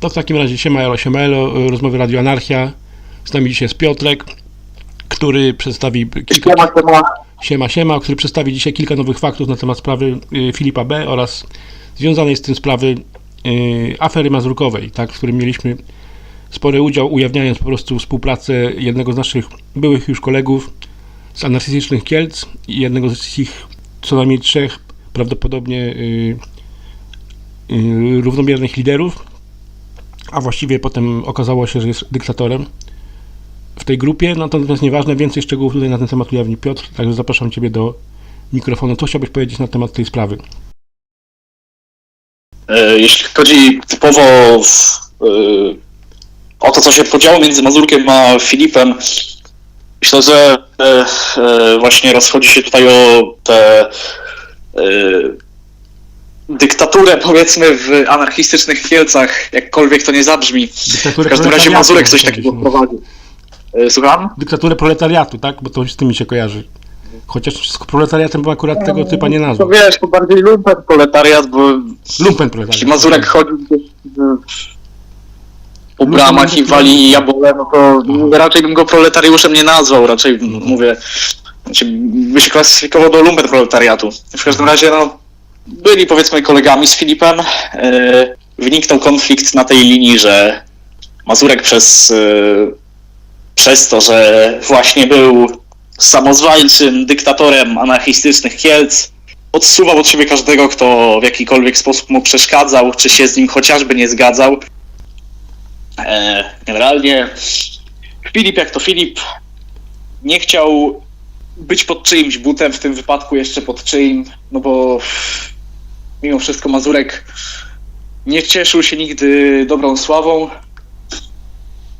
To w takim razie siema elo, siema elo, rozmowy Radio Anarchia. Z nami dzisiaj jest Piotrek, który przedstawi kilka... Siema, siema. Siema, siema, który przedstawi dzisiaj kilka nowych faktów na temat sprawy y, Filipa B. oraz związanej z tym sprawy y, afery mazurkowej, tak, w którym mieliśmy spory udział, ujawniając po prostu współpracę jednego z naszych byłych już kolegów z anarchistycznych Kielc i jednego z ich co najmniej trzech prawdopodobnie y, równomiernych liderów, a właściwie potem okazało się, że jest dyktatorem w tej grupie, natomiast nieważne, więcej szczegółów tutaj na ten temat ujawni Piotr, także zapraszam Ciebie do mikrofonu. Co chciałbyś powiedzieć na temat tej sprawy? E, Jeśli chodzi typowo e, o to, co się podziało między Mazurkiem a Filipem, myślę, że e, właśnie rozchodzi się tutaj o tę e, dyktaturę, powiedzmy, w anarchistycznych Kielcach, jakkolwiek to nie zabrzmi. Dyktaturę W każdym razie Mazurek coś takiego no. wprowadził. E, Słucham? Dyktaturę proletariatu, tak? Bo to z tym mi się kojarzy. Chociaż z proletariatem bym akurat tego typa nie To nazwał. wiesz, to bardziej lumpen proletariat, bo Lumpen proletariat. jeśli Mazurek chodził po bramach i wali jabole, no to raczej bym go proletariuszem nie nazwał, raczej No. mówię, znaczy, by się klasyfikował do lumpen proletariatu. W każdym razie, no, byli powiedzmy kolegami z Filipem, e, wyniknął konflikt na tej linii, że Mazurek przez, e, przez to, że właśnie był samozwańczym dyktatorem anarchistycznych Kielc, odsuwał od siebie każdego, kto w jakikolwiek sposób mu przeszkadzał, czy się z nim chociażby nie zgadzał. E, generalnie Filip, jak to Filip, nie chciał być pod czyimś butem, w tym wypadku jeszcze pod czyim, no bo mimo wszystko Mazurek nie cieszył się nigdy dobrą sławą.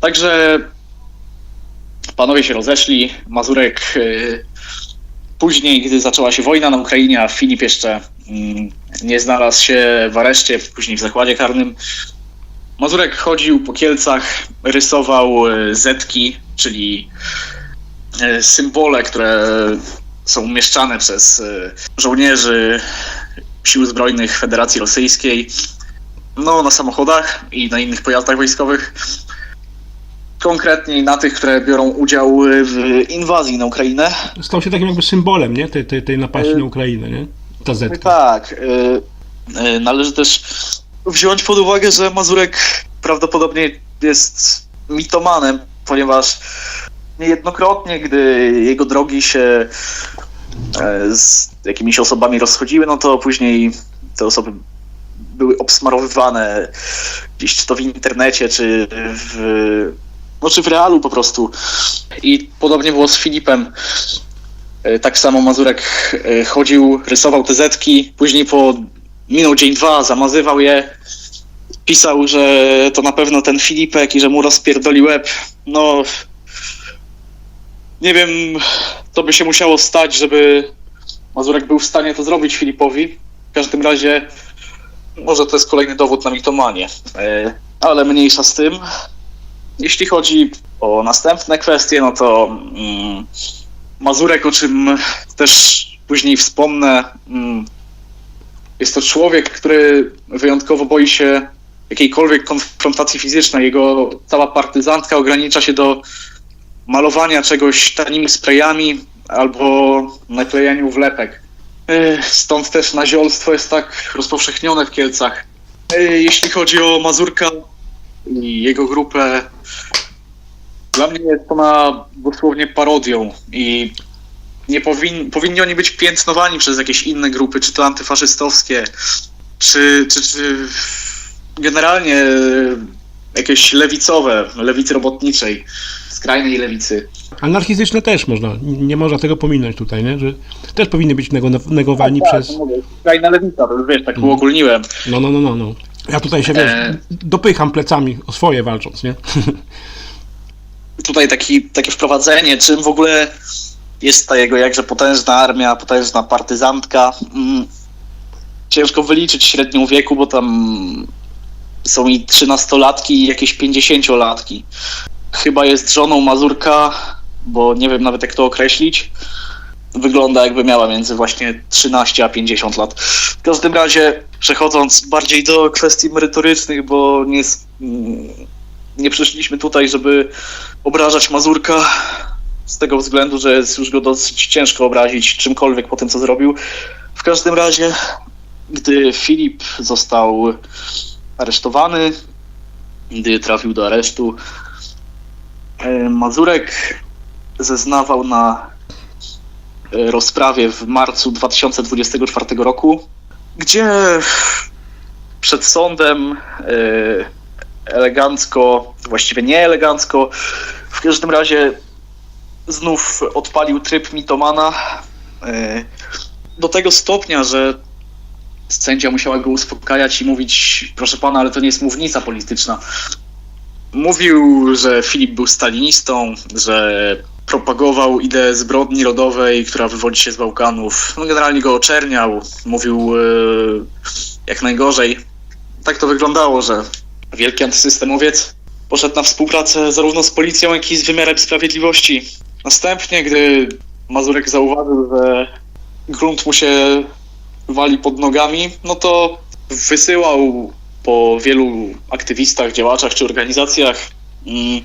Także panowie się rozeszli. Mazurek e, później, gdy zaczęła się wojna na Ukrainie, a Filip jeszcze mm, nie znalazł się w areszcie, później w zakładzie karnym, Mazurek chodził po Kielcach, rysował e, zetki, czyli e, symbole, które są umieszczane przez żołnierzy Sił Zbrojnych Federacji Rosyjskiej no, na samochodach i na innych pojazdach wojskowych. Konkretniej na tych, które biorą udział w inwazji na Ukrainę. Stał się takim jakby symbolem, nie? Tej, tej, tej napaści na Ukrainę, nie? Ta zetka. tak. y, y, Należy też wziąć pod uwagę, że Mazurek prawdopodobnie jest mitomanem, ponieważ niejednokrotnie, gdy jego drogi się z jakimiś osobami rozchodziły, no to później te osoby były obsmarowywane gdzieś czy to w internecie, czy w, no, czy w realu po prostu. I podobnie było z Filipem. E, Tak samo Mazurek e, chodził, rysował te zetki, później po minął dzień, dwa, zamazywał je, pisał, że to na pewno ten Filipek i że mu rozpierdoli łeb. No, nie wiem, co by się musiało stać, żeby Mazurek był w stanie to zrobić Filipowi. W każdym razie, może to jest kolejny dowód na mitomanię, E, ale mniejsza z tym. Jeśli chodzi o następne kwestie, no to mm, Mazurek, o czym też później wspomnę, mm, jest to człowiek, który wyjątkowo boi się jakiejkolwiek konfrontacji fizycznej. Jego cała partyzantka ogranicza się do malowania czegoś tanimi sprayami albo naklejaniu wlepek. Yy, Stąd też naziolstwo jest tak rozpowszechnione w Kielcach. Yy, Jeśli chodzi o Mazurka i jego grupę, dla mnie jest ona dosłownie parodią i nie powin, powinni oni być piętnowani przez jakieś inne grupy, czy to antyfaszystowskie, czy, czy, czy generalnie jakieś lewicowe, lewicy robotniczej, skrajnej lewicy. Anarchistyczne też można, nie można tego pominąć tutaj, nie? Że też powinny być nego- negowani przez... Skrajna lewica, to już wiesz, tak Mhm. uogólniłem. No, no, no, no, no. Ja tutaj się, wiesz, E. dopycham plecami o swoje walcząc, nie? Tutaj taki, takie wprowadzenie, czym w ogóle jest ta jego jakże potężna armia, potężna partyzantka. Mm, Ciężko wyliczyć średnią wieku, bo tam są i trzynastolatki i jakieś pięćdziesięciolatki. Chyba jest żoną Mazurka, bo nie wiem nawet jak to określić. wygląda jakby miała między właśnie 13 a 50 lat. W każdym razie, przechodząc bardziej do kwestii merytorycznych, bo nie, mm, nie przyszliśmy tutaj, żeby obrażać Mazurka, z tego względu, że jest już go dosyć ciężko obrazić czymkolwiek po tym, co zrobił. W każdym razie, gdy Filip został aresztowany, gdy trafił do aresztu, Mazurek zeznawał na e, rozprawie w marcu 2024 roku, gdzie przed sądem e, elegancko, właściwie nie elegancko, w każdym razie znów odpalił tryb mitomana e, do tego stopnia, że sędzia musiała go uspokajać i mówić, proszę pana, ale to nie jest mównica polityczna. Mówił, że Filip był stalinistą, że propagował ideę zbrodni rodowej, która wywodzi się z Bałkanów. No generalnie go oczerniał, mówił e, jak najgorzej. Tak to wyglądało, że wielki antysystemowiec poszedł na współpracę zarówno z policją, jak i z wymiarem sprawiedliwości. Następnie, gdy Mazurek zauważył, że grunt mu się wali pod nogami, no to wysyłał po wielu aktywistach, działaczach czy organizacjach mm,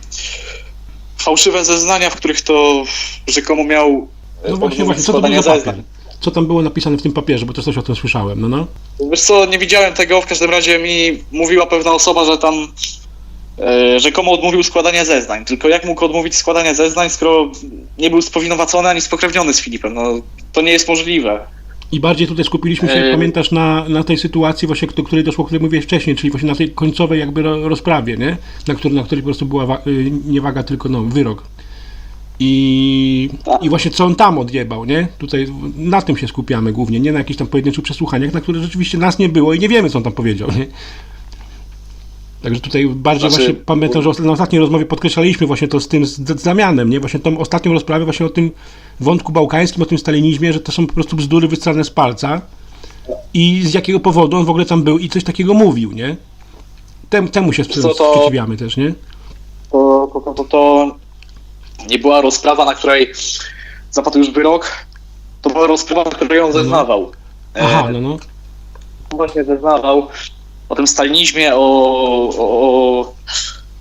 fałszywe zeznania, w których to rzekomo miał e, No właśnie, właśnie, co to był za papier? Co tam było napisane w tym papierze, bo też coś o tym słyszałem, no no. Wiesz co, nie widziałem tego, w każdym razie mi mówiła pewna osoba, że tam e, rzekomo odmówił składania zeznań. Tylko jak mógł odmówić składania zeznań, skoro nie był spowinowacony ani spokrewniony z Filipem? No, to nie jest możliwe. I bardziej tutaj skupiliśmy się, E, jak pamiętasz, na, na tej sytuacji właśnie, do której doszło, o której mówiłeś wcześniej, czyli właśnie na tej końcowej jakby ro- rozprawie, nie? Na, której, na której po prostu była wa- y, nie waga, tylko no, wyrok. I, Tak. I właśnie co on tam odjebał, nie? Tutaj na tym się skupiamy głównie, nie na jakichś tam pojedynczych przesłuchaniach, na które rzeczywiście nas nie było i nie wiemy, co on tam powiedział, nie? Także tutaj bardziej Znaczy- właśnie pamiętam, że na ostatniej rozmowie podkreślaliśmy właśnie to z tym z, z Damianem, nie? Właśnie tą ostatnią rozprawę właśnie o tym wątku bałkańskim, o tym stalinizmie, że to są po prostu bzdury wystrane z palca i z jakiego powodu on w ogóle tam był i coś takiego mówił, nie? Tem, temu się sprzeciwiamy też, nie? To, to, to, to, nie była rozprawa, na której zapadł już wyrok. To była rozprawa, na której on zeznawał. E, Aha, no no. właśnie zeznawał o tym stalinizmie, o, o, o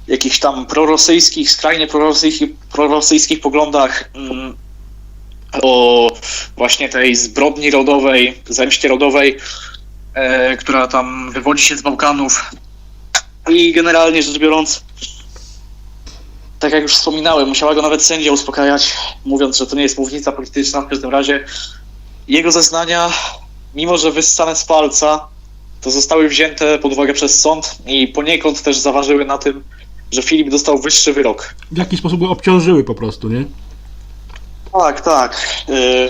jakichś tam prorosyjskich, skrajnie prorosyjskich, prorosyjskich poglądach, mm, o właśnie tej zbrodni rodowej, zemście rodowej, e, która tam wywodzi się z Bałkanów. I generalnie rzecz biorąc, tak jak już wspominałem, musiała go nawet sędzia uspokajać, mówiąc, że to nie jest mównica polityczna. W każdym razie jego zeznania, mimo że wyssane z palca, to zostały wzięte pod uwagę przez sąd i poniekąd też zaważyły na tym, że Filip dostał wyższy wyrok. W jaki sposób go obciążyły po prostu, nie? Tak, tak. Yy,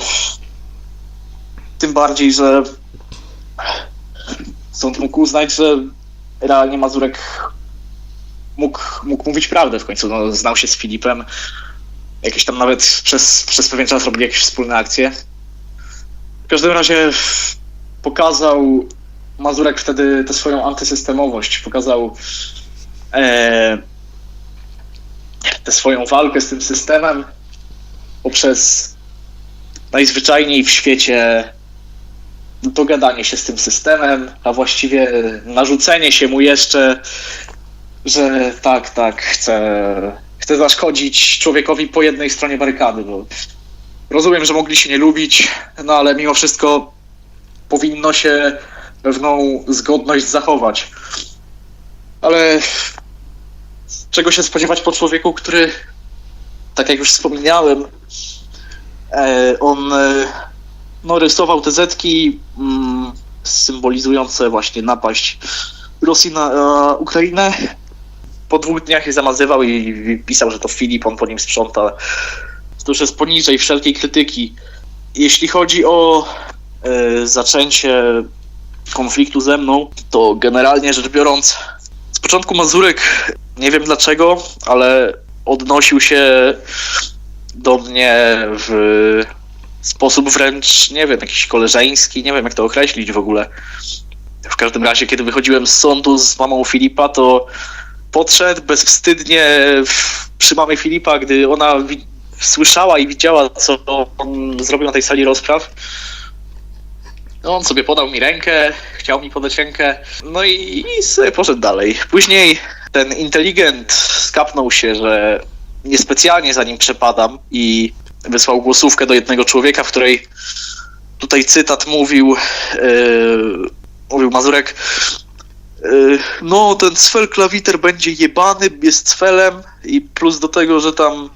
tym bardziej, że sąd mógł uznać, że realnie Mazurek mógł, mógł mówić prawdę w końcu. No, znał się z Filipem. Jakieś tam nawet przez, przez pewien czas robili jakieś wspólne akcje. W każdym razie pokazał Mazurek wtedy tę swoją antysystemowość. Pokazał e, tę swoją walkę z tym systemem poprzez najzwyczajniej w świecie dogadanie się z tym systemem, a właściwie narzucenie się mu jeszcze, że tak, tak, chce, chce zaszkodzić człowiekowi po jednej stronie barykady, bo rozumiem, że mogli się nie lubić, no ale mimo wszystko powinno się pewną zgodność zachować. Ale czego się spodziewać po człowieku, który tak jak już wspomniałem, e, on e, no, rysował te zetki mm, symbolizujące właśnie napaść Rosji na Ukrainę. Po dwóch dniach je zamazywał i, i pisał, że to Filip, on po nim sprząta. To już jest poniżej wszelkiej krytyki. Jeśli chodzi o e, zaczęcie konfliktu ze mną, to generalnie rzecz biorąc, z początku Mazurek, nie wiem dlaczego, ale odnosił się do mnie w sposób wręcz, nie wiem, jakiś koleżeński, nie wiem jak to określić w ogóle. W każdym razie, kiedy wychodziłem z sądu z mamą Filipa, to podszedł bezwstydnie przy mamie Filipa, gdy ona słyszała i widziała, co on zrobił na tej sali rozpraw. No, on sobie podał mi rękę, chciał mi podać rękę, no i, i sobie poszedł dalej. Później ten inteligent skapnął się, że niespecjalnie za nim przepadam i wysłał głosówkę do jednego człowieka, w której tutaj cytat mówił, yy, mówił Mazurek, yy, no ten Sfel Klawiter będzie jebany, jest Sfelem i plus do tego, że tam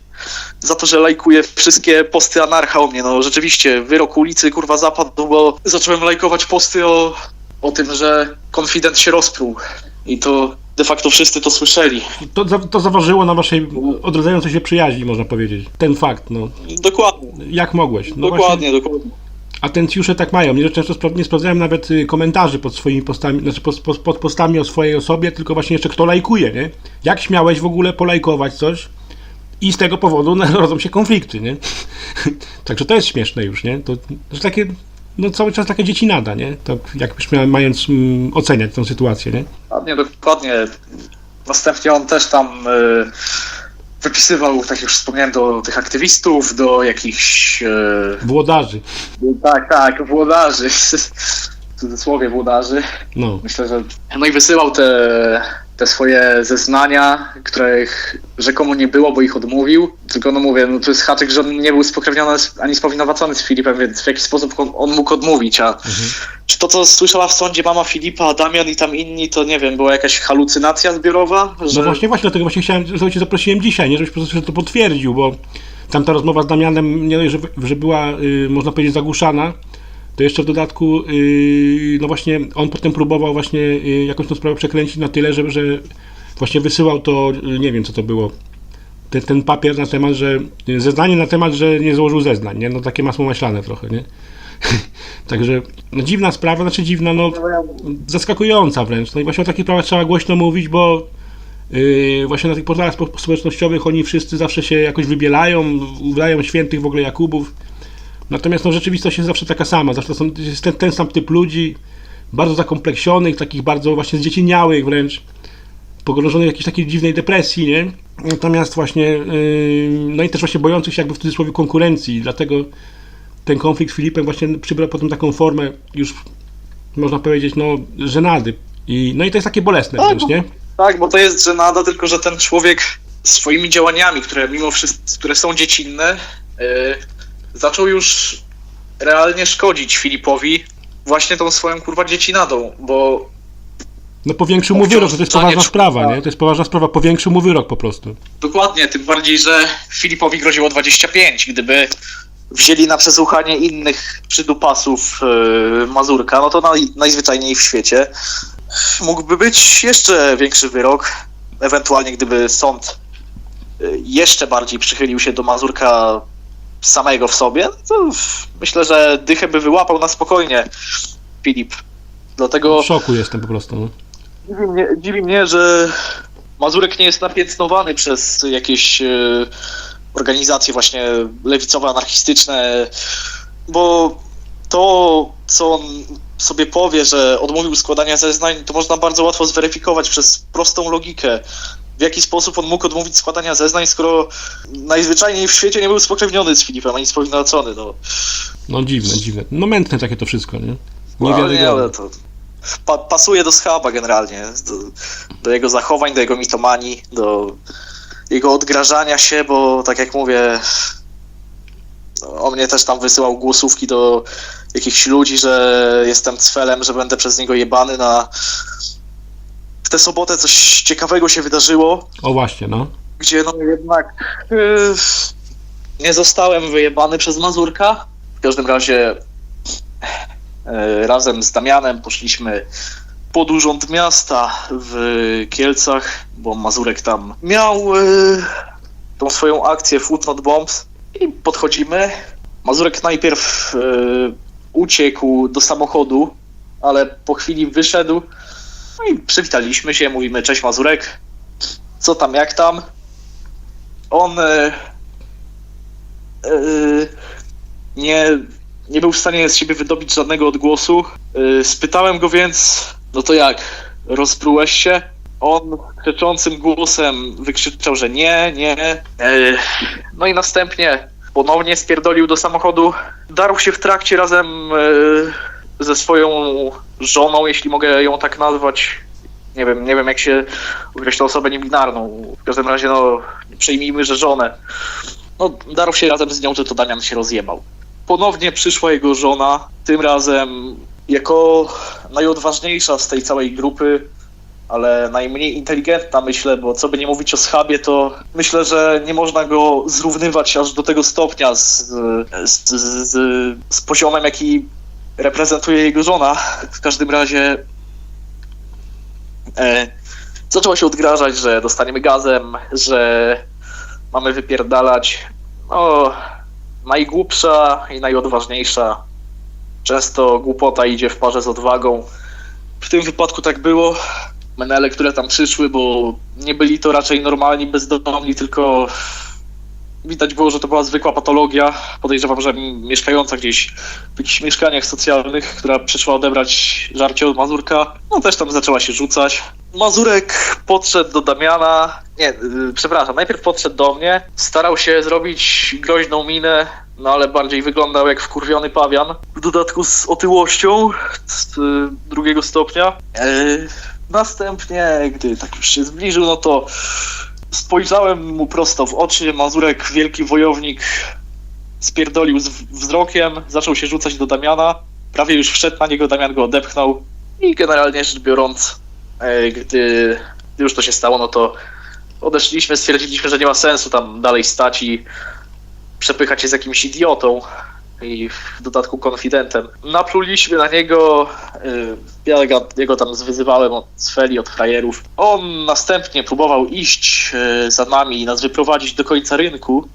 za to, że lajkuje wszystkie posty anarcha o mnie, no rzeczywiście wyrok ulicy kurwa zapadł, bo zacząłem lajkować posty o, o tym, że konfident się rozpruł i to de facto wszyscy to słyszeli. To, to zaważyło na waszej odradzającej się przyjaźni, można powiedzieć. Ten fakt, no. Dokładnie, Jak mogłeś? No właśnie, dokładnie, dokładnie. atencjusze tak mają. Nie, często spra- nie sprawdzałem nawet y, komentarzy pod swoimi postami, znaczy pod, pod, pod postami o swojej osobie, tylko właśnie jeszcze kto lajkuje, nie? Jak śmiałeś w ogóle polajkować coś i z tego powodu rodzą się konflikty, nie? Także to jest śmieszne już, nie? To, że takie, no cały czas taka dzieci nada, nie? Tak jakbyś miał, mając mm, oceniać tę sytuację, nie? Dokładnie, dokładnie. Następnie on też tam y, wypisywał, tak jak już wspomniałem, do tych aktywistów, do jakichś... y, Włodarzy, tak, tak, włodarzy. W cudzysłowie włodarzy. no. Myślę, że. No i wysyłał te, te swoje zeznania, których rzekomo nie było, bo ich odmówił. Tylko no mówię, no to jest haczyk, że on nie był spokrewniony ani spowinowacony z Filipem, więc w jaki sposób on, mógł odmówić. A czy to, co słyszała w sądzie mama Filipa, Damian i tam inni, to nie wiem, była jakaś halucynacja zbiorowa? Że... No właśnie, właśnie, dlatego właśnie chciałem, że cię zaprosiłem dzisiaj, nie? Żebyś po prostu to potwierdził, bo tamta rozmowa z Damianem, nie że, że była, y, można powiedzieć, zagłuszana, to jeszcze w dodatku, y, no właśnie, on potem próbował właśnie y, jakąś tą sprawę przekręcić na tyle, że, że właśnie wysyłał to, y, nie wiem co to było, ten, ten papier na temat, że, zeznanie na temat, że nie złożył zeznań, nie? No takie masło maślane trochę, nie? Także, no dziwna sprawa, znaczy dziwna, no zaskakująca wręcz. No i właśnie o takich sprawach trzeba głośno mówić, bo yy, właśnie na tych portalach spo- społecznościowych oni wszyscy zawsze się jakoś wybielają, udają świętych w ogóle Jakubów. Natomiast no, rzeczywistość jest zawsze taka sama. Zawsze są, jest ten, ten sam typ ludzi, bardzo zakompleksionych, takich bardzo właśnie zdzieciniałych wręcz, pogrążonych w jakiejś takiej dziwnej depresji, nie? Natomiast właśnie, yy, no i też właśnie bojących się jakby w cudzysłowie konkurencji, dlatego ten konflikt z Filipem właśnie przybrał potem taką formę już można powiedzieć, no, żenady. I, no i to jest takie bolesne Tak, wręcz, nie? Tak, bo to jest żenada, tylko że ten człowiek swoimi działaniami, które mimo wszystko, które są dziecinne, yy, zaczął już realnie szkodzić Filipowi właśnie tą swoją kurwa dziecinadą, bo No powiększył mu wyrok, że to jest poważna sprawa, człowieka. nie? To jest poważna sprawa, powiększył mu wyrok po prostu. dokładnie, tym bardziej, że Filipowi groziło 25, gdyby wzięli na przesłuchanie innych przydupasów yy, Mazurka, no to naj, najzwyczajniej w świecie mógłby być jeszcze większy wyrok, ewentualnie gdyby sąd yy, jeszcze bardziej przychylił się do Mazurka samego w sobie, to myślę, że dychę by wyłapał na spokojnie Filip. Dlatego W szoku jestem po prostu. No. dziwi mnie, dziwi mnie że Mazurek nie jest napiętnowany przez jakieś e, organizacje właśnie lewicowe, anarchistyczne, bo to, co on sobie powie, że odmówił składania zeznań, to można bardzo łatwo zweryfikować przez prostą logikę. W jaki sposób on mógł odmówić składania zeznań, skoro najzwyczajniej w świecie nie był spokrewniony z Filipem, ani spowinowacony. No. no dziwne, dziwne. No mętne takie to wszystko, nie? No, ale nie, ale to pa, pasuje do schaba generalnie, do, do jego zachowań, do jego mitomanii, do jego odgrażania się, bo tak jak mówię, no, on mnie też tam wysyłał głosówki do jakichś ludzi, że jestem cfelem, że będę przez niego jebany na... W tę sobotę coś ciekawego się wydarzyło, O właśnie, no. gdzie no jednak yy, nie zostałem wyjebany przez Mazurka. W każdym razie yy, razem z Damianem poszliśmy pod urząd miasta w Kielcach, bo Mazurek tam miał yy, tą swoją akcję Foot Not Bombs i podchodzimy. Mazurek najpierw yy, uciekł do samochodu, ale po chwili wyszedł no i przywitaliśmy się, mówimy cześć Mazurek, co tam, jak tam? On e, nie, nie był w stanie z siebie wydobyć żadnego odgłosu. E, spytałem go więc, no to jak, rozprułeś się? On krzyczącym głosem wykrzyczał, że nie, nie. E, No i następnie ponownie spierdolił do samochodu. Darł się w trakcie razem ze swoją żoną, jeśli mogę ją tak nazwać. Nie wiem, nie wiem jak się określa osobę niebinarną. W każdym razie, no, przyjmijmy, że żonę. No, darł się razem z nią, że to Damian się rozjebał. Ponownie przyszła jego żona, tym razem jako najodważniejsza z tej całej grupy, ale najmniej inteligentna myślę, bo co by nie mówić o schabie, to myślę, że nie można go zrównywać aż do tego stopnia z, z, z, z poziomem, jaki reprezentuje jego żona. W każdym razie e, zaczęła się odgrażać, że dostaniemy gazem, że mamy wypierdalać. No, najgłupsza i najodważniejsza. Często głupota idzie w parze z odwagą. W tym wypadku tak było. Menele, które tam przyszły, bo nie byli to raczej normalni bezdomni, tylko widać było, że to była zwykła patologia. Podejrzewam, że mieszkająca gdzieś w jakichś mieszkaniach socjalnych, która przyszła odebrać żarcie od Mazurka, no też tam zaczęła się rzucać. Mazurek podszedł do Damiana, nie, yy, przepraszam, najpierw podszedł do mnie, starał się zrobić groźną minę, no ale bardziej wyglądał jak wkurwiony pawian. W dodatku z otyłością z y, drugiego stopnia. Yy, następnie, gdy tak już się zbliżył, no to spojrzałem mu prosto w oczy. Mazurek, wielki wojownik, spierdolił z wzrokiem, zaczął się rzucać do Damiana. Prawie już wszedł na niego, Damian go odepchnął. I generalnie rzecz biorąc, e, gdy, już to się stało, no to odeszliśmy, stwierdziliśmy, że nie ma sensu tam dalej stać i przepychać się z jakimś idiotą i w dodatku konfidentem. Napluliśmy na niego, y, ja go- jego tam zwyzywałem od cfeli, od frajerów. On następnie próbował iść y, za nami i nas wyprowadzić do końca rynku.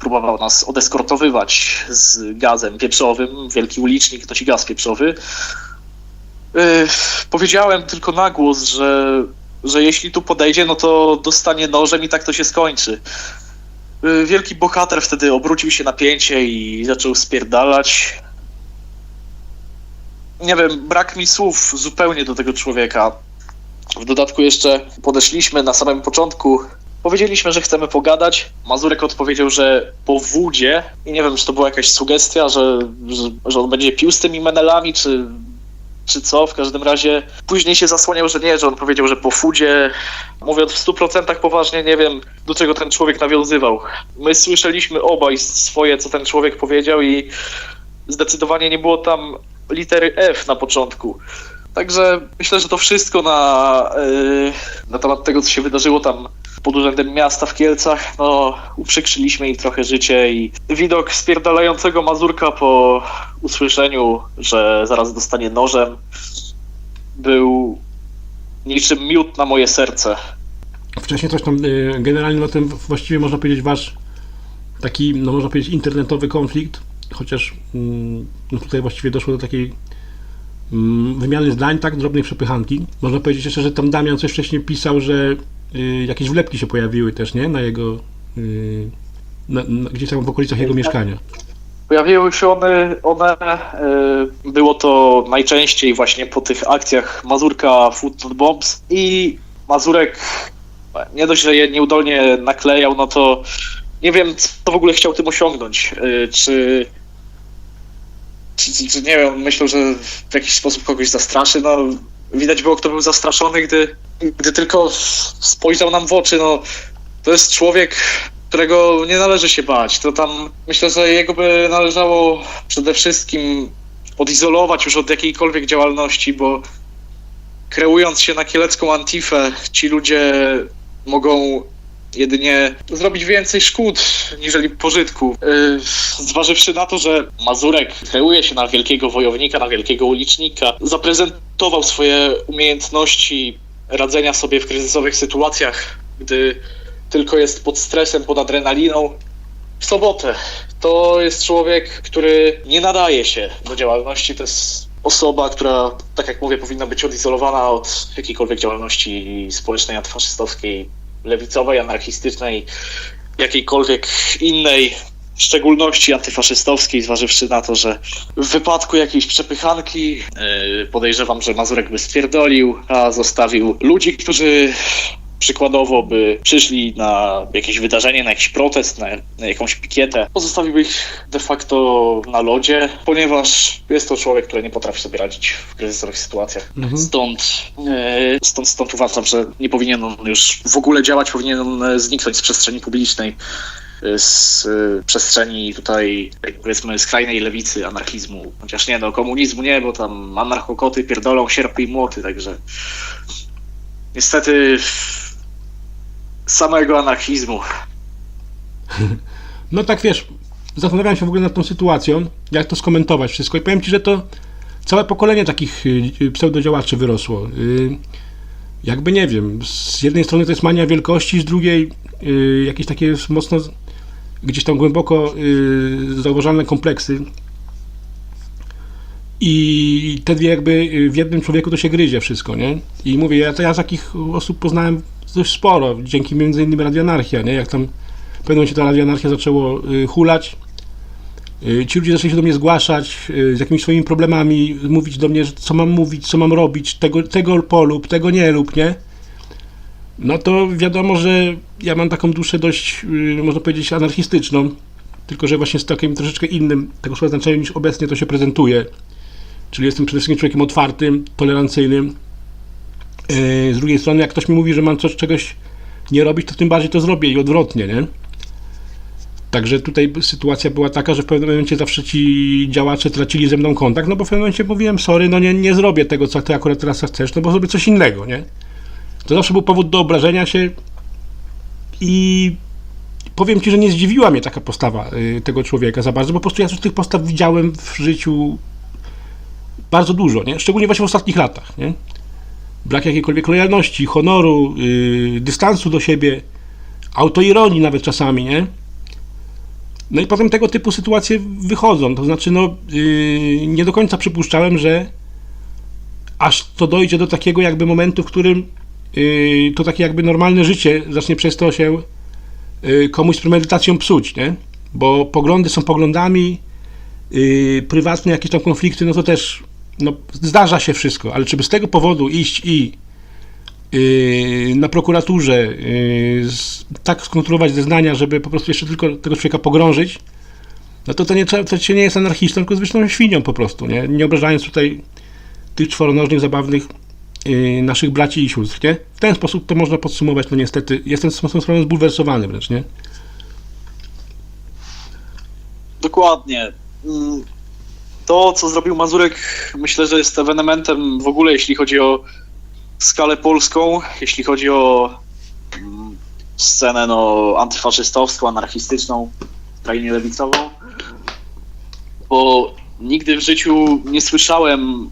Próbował nas odeskortowywać z gazem pieprzowym, wielki ulicznik nosi gaz pieprzowy. Y, Powiedziałem tylko na głos, że, że jeśli tu podejdzie, no to dostanie nożem i tak to się skończy. Y, Wielki bohater wtedy obrócił się na pięcie i zaczął spierdalać. Nie wiem, brak mi słów zupełnie do tego człowieka. W dodatku jeszcze podeszliśmy na samym początku. Powiedzieliśmy, że chcemy pogadać. Mazurek odpowiedział, że po wódzie. I nie wiem, czy to była jakaś sugestia, że, że, że on będzie pił z tymi menelami, czy, czy co. W każdym razie później się zasłaniał, że nie, że on powiedział, że po fudzie. Mówiąc w 100% poważnie, nie wiem, do czego ten człowiek nawiązywał. My słyszeliśmy obaj swoje, co ten człowiek powiedział i zdecydowanie nie było tam litery F na początku. Także myślę, że to wszystko na, yy, na temat tego, co się wydarzyło tam pod urzędem miasta w Kielcach, no uprzykrzyliśmy im trochę życie i widok spierdalającego Mazurka po usłyszeniu, że zaraz dostanie nożem, był niczym miód na moje serce. Wcześniej coś tam, y, generalnie no ten właściwie można powiedzieć wasz taki, no można powiedzieć internetowy konflikt, chociaż mm, no tutaj właściwie doszło do takiej mm, wymiany zdań, tak, drobnej przepychanki. Można powiedzieć jeszcze, że tam Damian coś wcześniej pisał, że y, jakieś wlepki się pojawiły też, nie, na jego, y, na, na, gdzieś tam w okolicach jego mieszkania. Pojawiły się one, one y, było to najczęściej właśnie po tych akcjach Mazurka Food Bombs i Mazurek nie dość, że je nieudolnie naklejał, no to nie wiem, co w ogóle chciał tym osiągnąć. Czy, czy nie wiem, myślę, że w jakiś sposób kogoś zastraszy, no widać było, kto był zastraszony, gdy, gdy tylko spojrzał nam w oczy, no to jest człowiek, którego nie należy się bać. To tam myślę, że jego by należało przede wszystkim odizolować już od jakiejkolwiek działalności, bo kreując się na kielecką antifę, ci ludzie mogą jedynie zrobić więcej szkód niżeli pożytku. Yy, zważywszy na to, że Mazurek kreuje się na wielkiego wojownika, na wielkiego ulicznika, zaprezentował swoje umiejętności radzenia sobie w kryzysowych sytuacjach, gdy tylko jest pod stresem, pod adrenaliną. W sobotę to jest człowiek, który nie nadaje się do działalności. To jest osoba, która, tak jak mówię, powinna być odizolowana od jakiejkolwiek działalności społecznej, antyfaszystowskiej, lewicowej, anarchistycznej, jakiejkolwiek innej. W szczególności antyfaszystowskiej, zważywszy na to, że w wypadku jakiejś przepychanki yy, podejrzewam, że Mazurek by stwierdolił, a zostawił ludzi, którzy przykładowo by przyszli na jakieś wydarzenie, na jakiś protest, na, na jakąś pikietę, pozostawiłby ich de facto na lodzie, ponieważ jest to człowiek, który nie potrafi sobie radzić w kryzysowych sytuacjach. Mhm. Stąd, e, stąd, stąd uważam, że nie powinien on już w ogóle działać, powinien on e, zniknąć z przestrzeni publicznej, e, z e, przestrzeni tutaj, powiedzmy, skrajnej lewicy, anarchizmu. Chociaż nie, no komunizmu nie, bo tam anarchokoty pierdolą sierpy i młoty, także niestety samego anarchizmu. No tak wiesz, zastanawiałem się w ogóle nad tą sytuacją, jak to skomentować wszystko i powiem Ci, że to całe pokolenie takich y, y, pseudodziałaczy wyrosło. Y, Jakby nie wiem, z jednej strony to jest mania wielkości, z drugiej y, jakieś takie mocno, gdzieś tam głęboko y, zauważalne kompleksy. I te dwie jakby y, w jednym człowieku to się gryzie wszystko, nie? I mówię, ja, ja takich osób poznałem dość sporo, dzięki między innymi Radio Anarchia, nie? Jak tam w pewnym momencie ta Radio Anarchia zaczęło y, hulać, y, ci ludzie zaczęli się do mnie zgłaszać y, z jakimiś swoimi problemami, mówić do mnie, co mam mówić, co mam robić, tego, tego polub, tego nie lub, nie? No to wiadomo, że ja mam taką duszę dość, y, można powiedzieć, anarchistyczną, tylko że właśnie z takim troszeczkę innym tego słowa znaczeniem niż obecnie to się prezentuje. Czyli jestem przede wszystkim człowiekiem otwartym, tolerancyjnym. Yy, Z drugiej strony, jak ktoś mi mówi, że mam coś, czegoś nie robić, to tym bardziej to zrobię i odwrotnie, nie? Także tutaj sytuacja była taka, że w pewnym momencie zawsze ci działacze tracili ze mną kontakt, no bo w pewnym momencie mówiłem, sorry, no nie, nie zrobię tego, co ty akurat teraz chcesz, no bo zrobię coś innego, nie? To zawsze był powód do obrażenia się i powiem ci, że nie zdziwiła mnie taka postawa y, tego człowieka za bardzo, bo po prostu ja już tych postaw widziałem w życiu bardzo dużo, nie? Szczególnie właśnie w ostatnich latach, nie? Brak jakiejkolwiek lojalności, honoru, yy, dystansu do siebie, autoironii nawet czasami, nie? No i potem tego typu sytuacje wychodzą, to znaczy, no, yy, nie do końca przypuszczałem, że aż to dojdzie do takiego jakby momentu, w którym to takie jakby normalne życie zacznie przez to się yy, komuś z premedytacją psuć, nie? Bo poglądy są poglądami, yy, prywatne jakieś tam konflikty, no to też no, zdarza się wszystko, ale czy by z tego powodu iść i yy, na prokuraturze yy, z, tak skontrolować zeznania, żeby po prostu jeszcze tylko tego człowieka pogrążyć, no to to, nie, to się nie jest anarchistą, tylko zwyczajną świnią po prostu, nie? Nie obrażając tutaj tych czworonożnych, zabawnych naszych braci i sióstr, nie? W ten sposób to można podsumować, no niestety, jestem z tą sprawą zbulwersowany wręcz, nie? Dokładnie. Mm, To, co zrobił Mazurek, myślę, że jest ewenementem w ogóle, jeśli chodzi o skalę polską, jeśli chodzi o mm, scenę no, antyfaszystowską, anarchistyczną w krainie lewicową. Bo nigdy w życiu nie słyszałem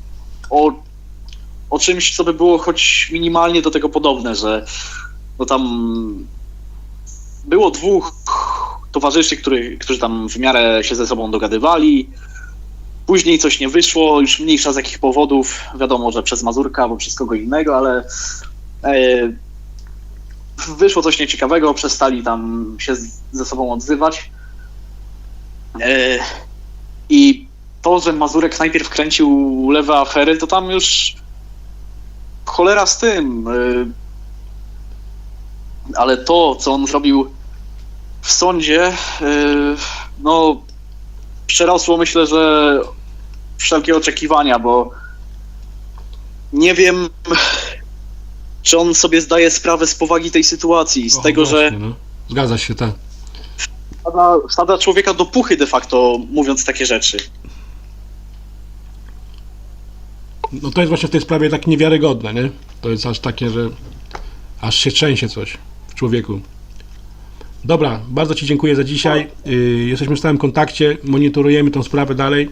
o, o czymś, co by było choć minimalnie do tego podobne, że no tam było dwóch towarzyszy, który, którzy tam w miarę się ze sobą dogadywali. Później coś nie wyszło, już mniejsza z jakich powodów. Wiadomo, że przez Mazurka albo przez kogo innego, ale e, wyszło coś nieciekawego, przestali tam się ze sobą odzywać. E, I to, że Mazurek najpierw kręcił lewe afery, to tam już cholera z tym. E, ale to, co on zrobił w sądzie, yy, no, przerosło myślę, że wszelkie oczekiwania, bo nie wiem, czy on sobie zdaje sprawę z powagi tej sytuacji, z O, tego, że właśnie, no. Zgadza się, tak. wsadza człowieka do puchy de facto, mówiąc takie rzeczy. No to jest właśnie w tej sprawie tak niewiarygodne, nie? To jest aż takie, że aż się trzęsie coś w człowieku. Dobra, bardzo Ci dziękuję za dzisiaj. Yy, jesteśmy w stałym kontakcie, monitorujemy tą sprawę dalej.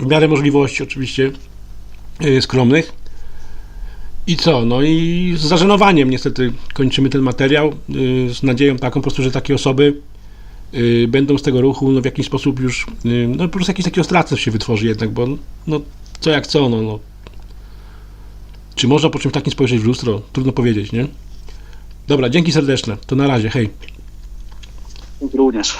W miarę możliwości oczywiście yy, skromnych. I co? No i z zażenowaniem niestety kończymy ten materiał. Yy, z nadzieją taką po prostu, że takie osoby yy, będą z tego ruchu no, w jakiś sposób już, yy, no po prostu jakiś taki ostracyzm się wytworzy jednak, bo no co jak co, no, no czy można po czymś takim spojrzeć w lustro? Trudno powiedzieć, nie? Dobra, dzięki serdeczne. To na razie, hej. Również.